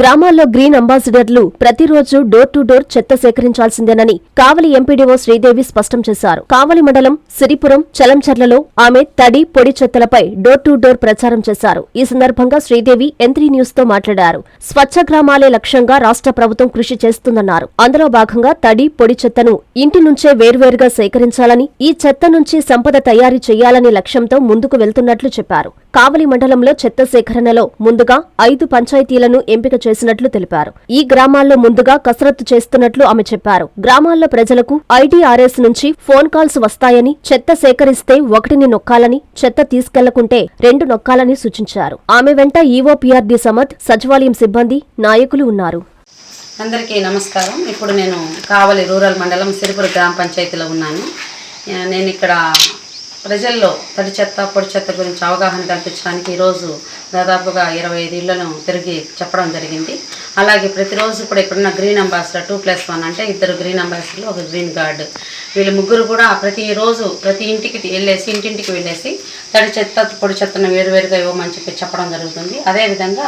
గ్రామాల్లో గ్రీన్ అంబాసిడర్లు ప్రతిరోజు door to door చెత్త సేకరించాల్సిందేనని కావలి ఎంపీడీఓ శ్రీదేవి స్పష్టం చేశారు. కావలి మండలం సిరిపురం చలంచర్లలో ఆమె తడి పొడి చెత్తలపై డోర్ టు డోర్ ప్రచారం చేశారు. ఈ సందర్భంగా శ్రీదేవి ఎంత్రీ న్యూస్తో మాట్లాడారు. స్వచ్ఛ గ్రామాలే లక్ష్యంగా రాష్ట్ర ప్రభుత్వం కృషి చేస్తుందన్నారు. అందులో భాగంగా తడి పొడి చెత్తను ఇంటి నుంచే వేర్వేరుగా సేకరించాలని ఈ చెత్త నుంచి సంపద తయారీ చేయాలనే లక్ష్యంతో ముందుకు వెళ్తున్నట్లు చెప్పారు. కావలి మండలంలో చెత్త సేకరణలో ముందుగా ఐదు పంచాయతీలను ఎంపిక చేసినట్లు తెలిపారు. ఈ గ్రామాల్లో ముందుగా కసరత్తు చేస్తున్నట్లు ఆమె చెప్పారు. గ్రామాల్లో ప్రజలకు ఐటీఆర్ఎస్ నుంచి ఫోన్ కాల్స్ వస్తాయని చెత్త సేకరిస్తే ఒకటిని నొక్కాలని చెత్త తీసుకెళ్ళకుంటే రెండు నొక్కాలని సూచించారు. ఆమె వెంట ఈవోపీఆర్డీ సమత్ సచివాలయం సిబ్బంది నాయకులు ఉన్నారు. అందరికీ నమస్కారం. ఇప్పుడు నేను కావలి రూరల్ మండలం సిరిపుర గ్రామ పంచాయతీలో ఉన్నాను. నేను ఇక్కడ ప్రజల్లో తడి చెత్త పొడి చెత్త గురించి అవగాహన కల్పించడానికి ఈరోజు దాదాపుగా ఇరవై ఐదు ఇళ్ళను తిరిగి చెప్పడం జరిగింది. అలాగే ప్రతిరోజు కూడా ఇక్కడున్న green ambassador two plus one అంటే ఇద్దరు గ్రీన్ అంబాసిడర్లు ఒక గ్రీన్ గార్డ్. వీళ్ళు ముగ్గురు కూడా ప్రతిరోజు ప్రతి ఇంటికి వెళ్ళేసి ఇంటింటికి వెళ్ళేసి తడి చెత్త పొడి చెత్తను వేరువేరుగా ఇవ్వమని చెప్పి చెప్పడం జరుగుతుంది. అదేవిధంగా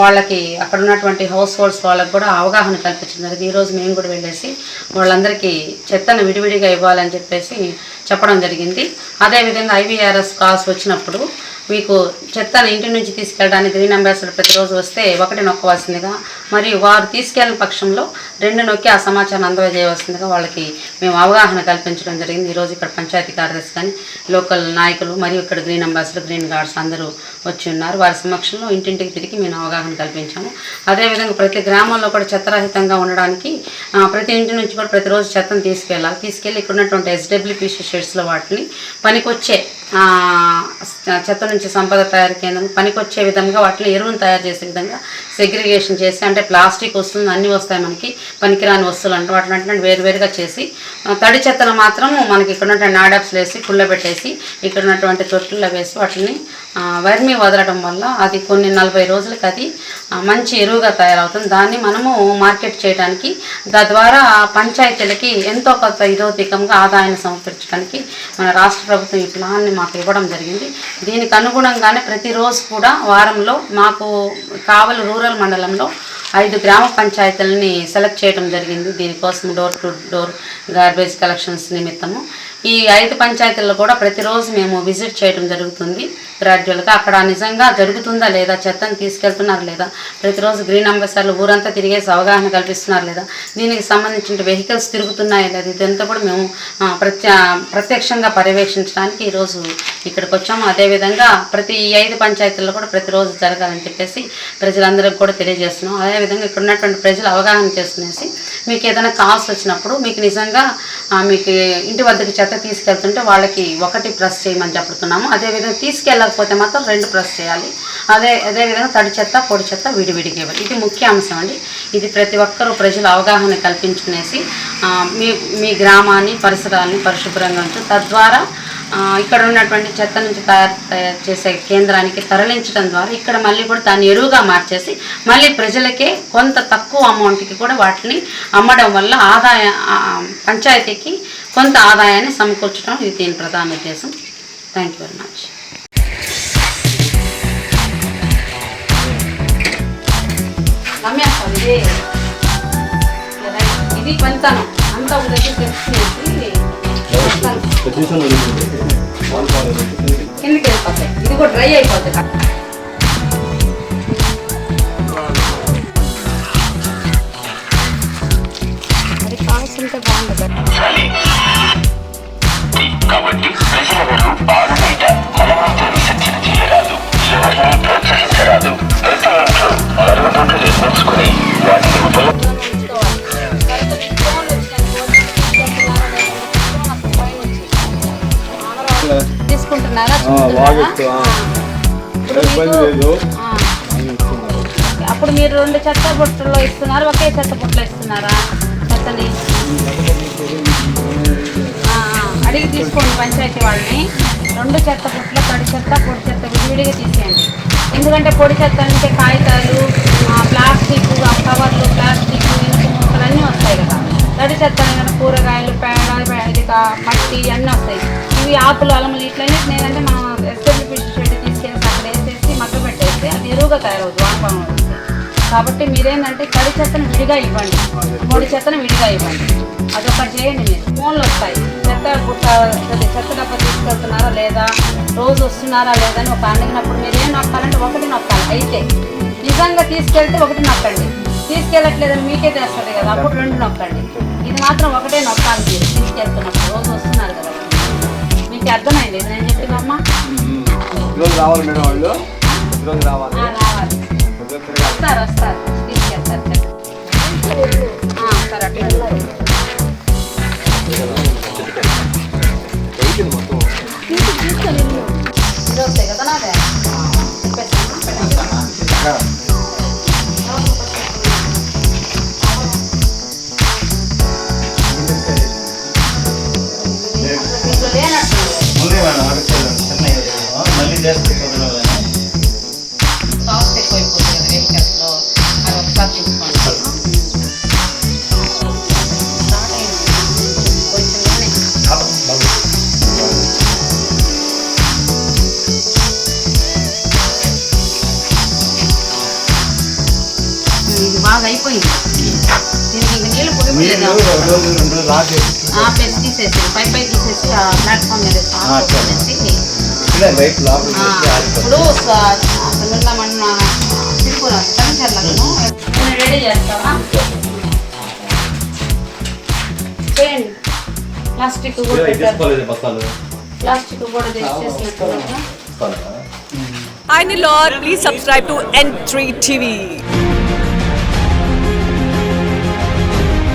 వాళ్ళకి అక్కడ ఉన్నటువంటి హౌస్ హోల్డ్స్ వాళ్ళకి కూడా అవగాహన కల్పించడం జరిగింది. ఈరోజు మేము కూడా వెళ్ళేసి వాళ్ళందరికీ చెత్తను విడివిడిగా ఇవ్వాలని చెప్పేసి చెప్పడం జరిగింది. అదేవిధంగా ఐవీఆర్ఎస్ కాల్స్ వచ్చినప్పుడు మీకు చెత్తను ఇంటి నుంచి తీసుకెళ్ళడానికి గ్రీన్ అంబాసిడర్ ప్రతిరోజు వస్తే ఒకటి నొక్కవలసిందిగా మరియు వారు తీసుకెళ్ళిన పక్షంలో రెండు నొక్కి ఆ సమాచారం అందజేయవలసిందిగా వాళ్ళకి మేము అవగాహన కల్పించడం జరిగింది. ఈరోజు ఇక్కడ పంచాయతీ కార్యదర్శి కానీ లోకల్ నాయకులు మరియు ఇక్కడ గ్రీన్ అంబాసిడర్ గ్రీన్ గార్డ్స్ అందరూ వచ్చి ఉన్నారు. వారి సమక్షంలో ఇంటింటికి తిరిగి మేము అవగాహన కల్పించాము. అదేవిధంగా ప్రతి గ్రామంలో కూడా చెత్తరహితంగా ఉండడానికి ప్రతి ఇంటి నుంచి కూడా ప్రతిరోజు చెత్తను తీసుకెళ్ళాలి. తీసుకెళ్ళి ఇక్కడ ఉన్నటువంటి ఎస్డబ్ల్యూపీసీ షెడ్స్లో వాటిని పనికొచ్చే చెత్త నుంచి సంపద తయారు కేంద్రం పనికొచ్చే విధంగా వాటిని ఎరువును తయారు చేసే విధంగా సెగ్రిగేషన్ చేసి అంటే ప్లాస్టిక్ వస్తువులు అన్నీ వస్తాయి మనకి పనికిరాని వస్తువులు అంటే వాటిని అంటే వేరువేరుగా చేసి తడి చెత్తను మాత్రం మనకి ఇక్కడ ఉన్నటువంటి నాడాప్స్ వేసి కుళ్ళబెట్టేసి ఇక్కడ ఉన్నటువంటి తొట్టుల్లో వేసి వాటిని వర్మి వదలడం వల్ల అది కొన్ని నలభై రోజులకి అది మంచి ఎరువుగా తయారవుతుంది. దాన్ని మనము మార్కెట్ చేయడానికి తద్వారా పంచాయతీలకి ఎంతో కొంత ఇరోధికంగా ఆదాయాన్ని సమకూర్చడానికి మన రాష్ట్ర ప్రభుత్వం ఈ ప్లాన్ని మాకు ఇవ్వడం జరిగింది. దీనికి అనుగుణంగానే ప్రతిరోజు కూడా వారంలో మాకు కావలి రూరల్ మండలంలో ఐదు గ్రామ పంచాయతీలని సెలెక్ట్ చేయడం జరిగింది. దీనికోసం door to door garbage collections నిమిత్తము. ఈ ఐదు పంచాయతీల్లో కూడా ప్రతిరోజు మేము విజిట్ చేయడం జరుగుతుంది. గ్రాడ్యువల్గా అక్కడ నిజంగా జరుగుతుందా లేదా చెత్తను తీసుకెళ్తున్నారు లేదా ప్రతిరోజు గ్రీన్ అంబాసిడర్లు ఊరంతా తిరిగేసి అవగాహన కల్పిస్తున్నారు లేదా దీనికి సంబంధించిన వెహికల్స్ తిరుగుతున్నాయా లేదా ఇదంతా కూడా మేము ప్రత్య ప్రత్యక్షంగా పర్యవేక్షించడానికి ఈరోజు ఇక్కడికి వచ్చాము. అదేవిధంగా ప్రతి ఐదు పంచాయతీల్లో కూడా ప్రతిరోజు జరగాలని చెప్పేసి ప్రజలందరికీ కూడా తెలియజేస్తున్నాం. అదేవిధంగా ఇక్కడ ఉన్నటువంటి ప్రజలు అవగాహన చేసుకునేసి మీకు ఏదైనా కాల్స్ వచ్చినప్పుడు మీకు నిజంగా మీకు ఇంటి వద్దకు చెత్త తీసుకెళ్తుంటే వాళ్ళకి ఒకటి ప్రెస్ చేయమని చెప్తున్నాము అదేవిధంగా తీసుకెళ్ళకపోతే మాత్రం రెండు ప్రెస్ చేయాలి. అదే అదేవిధంగా తడి చెత్త పొడి చెత్త విడివిడిగా ఇవ్వాలి. ఇది ముఖ్య అంశం అండి. ఇది ప్రతి ఒక్కరూ ప్రజలు అవగాహన కల్పించుకునేసి మీ మీ గ్రామాన్ని పరిసరాల్ని పరిశుభ్రంగా ఉంచు. తద్వారా ఇక్కడ ఉన్నటువంటి చెత్త నుంచి తయారు తయారు చేసే కేంద్రానికి తరలించడం ద్వారా ఇక్కడ మళ్ళీ కూడా దాన్ని ఎరువుగా మార్చేసి మళ్ళీ ప్రజలకే కొంత తక్కువ అమౌంట్కి కూడా వాటిని అమ్మడం వల్ల ఆదాయ పంచాయతీకి కొంత ఆదాయాన్ని సమకూర్చడం ఇది దీని ప్రధాన ఉద్దేశం. థ్యాంక్ యూ వెరీ మచ్ ఇది ఇది పంతనం అంతా ఒక దగ్గర కిందకి వెళ్ళిపోతాయి. ఇది కూడా డ్రై అయిపోతుంది అది కావాల్సింటే బాగుంటుంది అప్పుడు మీరు రెండు చెత్త బుట్టల్లో ఇస్తున్నారు? ఒకే చెత్త బుట్టలో ఇస్తున్నారా? చెత్తని? అడిగి తీసుకోండి పంచాయతీ వాళ్ళని. రెండు చెత్త బుట్టలు తడి చెత్త పొడి చెత్త విడివిడిగా తీసేయండి. ఎందుకంటే పొడి చెత్త అంటే కాగితాలు ప్లాస్టిక్ కవర్లు ప్లాస్టిక్ ఇనుప ముక్కలు అన్నీ వస్తాయి కదా. తడి చెత్త కూరగాయలు పేడ పే- ఇది మట్టి అన్నీ వస్తాయి. ఇవి ఆకులు అలములు ఇట్లనే నేనంటే మనం ఎస్ఎల్పి చెట్టు తీసుకెళ్ళి అక్కడ వేసేసి మగ్గ పెట్టేస్తే అది ఎరువుగా తయారవుతుంది వానపాము కాబట్టి మీరేంటంటే తడి చెత్తను విడిగా ఇవ్వండి. పొడి చెత్తను విడిగా ఇవ్వండి. అదొకటి చేయండి మీరు. ఫోన్లు వస్తాయి. చెత్త బుట్ట చెత్త డబ్బా తీసుకెళ్తున్నారా లేదా? రోజు వస్తున్నారా లేదా అని ఒక అడిగినప్పుడు మీరు ఏం నొక్కాలంటే ఒకటి నొక్కాలి. అయితే నిజంగా తీసుకెళ్తే ఒకటి నొక్కండి. తీసుకెళ్ళట్లేదని మీకే తెస్తుంది కదా అప్పుడు రెండు నొక్కండి. ఇది మాత్రం ఒకటే నొక్కాలి మీరు తీసుకెళ్తున్నప్పుడు. రోజు వస్తున్నారు కదా. మీకు అర్థమైంది? నేను చెప్పిందమ్మా ఈరోజు రావాలి మేడం వాళ్ళు. ఈరోజు రావాలి. రావాలి. వస్తారు వస్తారు. తీసుకెళ్తారు. సరే అట్లా. బాగా అయిపోయింది. దీనికి ఇంక నీళ్ళు పొడి నీళ్ళు ఒక రోజు రెండు రోజులు లాగేసి ఆపేసి తీసేసి పై పై తీసేసి ఆ ప్లాట్ఫామ్ మీద వేసి ఆఫ్ ఆ, సరే. చేసేసి ఇక్కడే బయట లోపల ఆ, చేస్తే ఇప్పుడు ఆగిపోతుంది పిల్లలమన్న తిరుపూర కమిషన్లకు నేను రెడీ చేస్తావా? చేయండి ప్లాస్టిక్ కూడా పెట్టారు. తీసుకోలేదు బస్తాలు. ప్లాస్టిక్ కూడా తెచ్చి చేసినట్టు Hi Nilor, please subscribe to N3 TV.